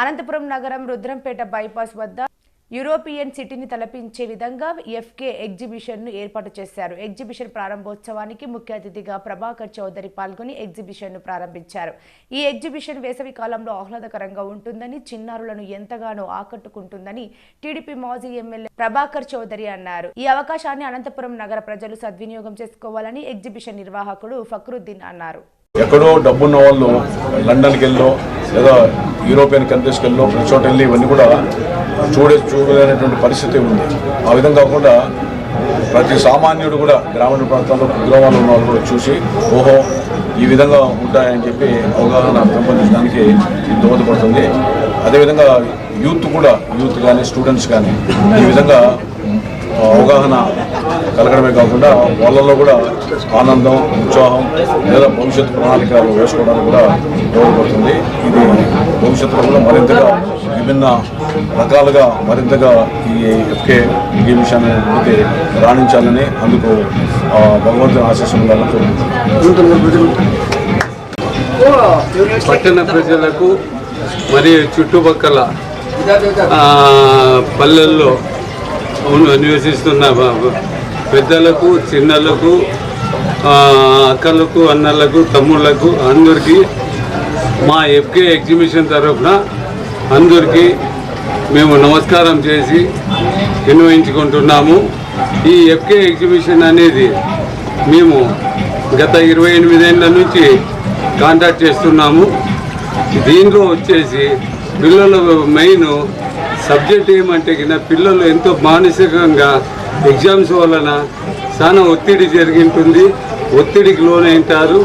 అనంతపురం నగరం రుద్రంపేట బైపాస్ వద్ద యూరోపియన్ సిటీని తలపించే విధంగా ఎఫ్కే ఎగ్జిబిషన్ను ఏర్పాటు చేశారు. ఎగ్జిబిషన్ ప్రారంభోత్సవానికి ముఖ్య అతిథిగా ప్రభాకర్ చౌదరి పాల్గొని ఎగ్జిబిషన్ను ప్రారంభించారు. ఈ ఎగ్జిబిషన్ వేసవి కాలంలో ఆహ్లాదకరంగా ఉంటుందని చిన్నారులను ఎంతగానో ఆకట్టుకుంటుందని టీడీపీ మాజీ ఎమ్మెల్యే ప్రభాకర్ చౌదరి అన్నారు. ఈ అవకాశాన్ని అనంతపురం నగర ప్రజలు సద్వినియోగం చేసుకోవాలని ఎగ్జిబిషన్ నిర్వాహకుడు ఫక్రుద్దీన్ అన్నారు. ఎక్కడో డబ్బున్న వాళ్ళు లండన్కి వెళ్ళో లేదా యూరోపియన్ కంట్రీస్కి వెళ్ళో ప్రతి చోట వెళ్ళి ఇవన్నీ కూడా చూడే చూడలేనటువంటి పరిస్థితి ఉంది. ఆ విధంగా కాకుండా ప్రతి సామాన్యుడు కూడా గ్రామీణ ప్రాంతాల్లో కుగ్రామాల్లో ఉన్న వాళ్ళు కూడా చూసి ఓహో ఈ విధంగా ఉంటాయని చెప్పి అవగాహన పెంపొందించడానికి ఇది దోహదపడుతుంది. అదేవిధంగా యూత్ కూడా యూత్ కానీ స్టూడెంట్స్ కానీ ఈ విధంగా అవగాహన కలగడమే కాకుండా వాళ్ళల్లో కూడా ఆనందం ఉత్సాహం లేదా భవిష్యత్తు ప్రణాళికలు వేసుకోవడానికి కూడా దోహదపడుతుంది. ఇది భవిష్యత్తులో కూడా మరింతగా విభిన్న రకాలుగా మరింతగా ఈ ఎఫ్కే ఈ విషయాన్ని రాణించాలని అందుకు ఆ, భగవంతుని ఆశీస్సులు ఉండాలని కోరుకుంటున్నాను. పట్టణ ప్రజలకు మరియు చుట్టుపక్కల పల్లెల్లో నివసిస్తున్న పెద్దలకు చిన్నలకు అక్కలకు అన్నలకు తమ్ముళ్ళకు అందరికీ మా ఎఫ్కే ఎగ్జిబిషన్ తరఫున అందరికీ మేము నమస్కారం చేసి వినియోగించుకుంటున్నాము. ఈ ఎఫ్కే ఎగ్జిబిషన్ అనేది మేము గత ఇరవై ఎనిమిదేళ్ళ నుంచి కాంటాక్ట్ చేస్తున్నాము. దీనిలో వచ్చేసి పిల్లల మెయిన్ సబ్జెక్ట్ ఏమంటే కింద పిల్లలు ఎంతో మానసికంగా ఎగ్జామ్స్ వలన చాలా ఒత్తిడి జరిగింటుంది. ఒత్తిడికి లోనైంటారు.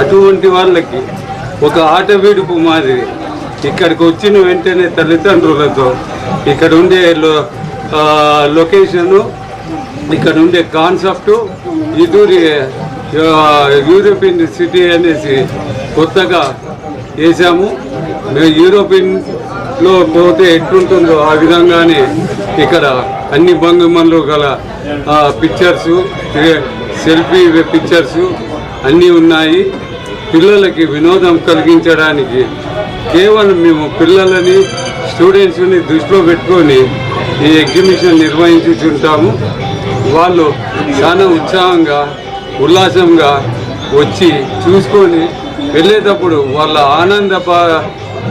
అటువంటి వాళ్ళకి ఒక ఆట వీడుపు మాదిరి. ఇక్కడికి వచ్చిన వెంటనే తల్లిదండ్రులతో ఇక్కడ ఉండే లో లొకేషను ఇక్కడ ఉండే కాన్సెప్టు ఇదూరి యూరోపియన్ సిటీ అనేసి కొత్తగా వేసాము. మేము లో పోతే ఎట్లుంటుందో ఆ విధంగానే ఇక్కడ అన్ని భంగిమల్లో గల పిక్చర్స్ సెల్ఫీ పిక్చర్స్ అన్నీ ఉన్నాయి. పిల్లలకి వినోదం కలిగించడానికి కేవలం మేము పిల్లలని స్టూడెంట్స్ని దృష్టిలో పెట్టుకొని ఈ ఎగ్జిబిషన్ నిర్వహించుతుంటాము వాళ్ళు చాలా ఉత్సాహంగా ఉల్లాసంగా వచ్చి చూసుకొని వెళ్ళేటప్పుడు వాళ్ళ ఆనంద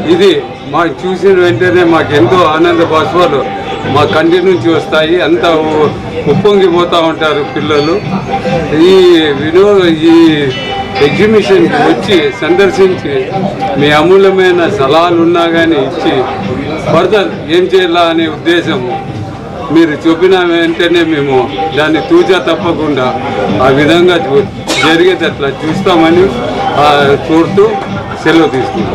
ఇది మాకు చూసిన వెంటనే మాకు ఎంతో ఆనంద బాష్పాలు మా కంటి నుంచి వస్తాయి. అంతా ఉప్పొంగిపోతూ ఉంటారు పిల్లలు. ఈ వినోద ఈ ఎగ్జిబిషన్కి వచ్చి సందర్శించి మీ అమూల్యమైన సలహాలు ఉన్నా కానీ ఇచ్చి ఫర్దర్ ఏం చేయాలా అనే ఉద్దేశము మీరు చెప్పిన వెంటనే మేము దాన్ని తూచా తప్పకుండా ఆ విధంగా చూ- జరిగేటట్లా చూస్తామని చూస్తూ సెలవు తీసుకుంటాం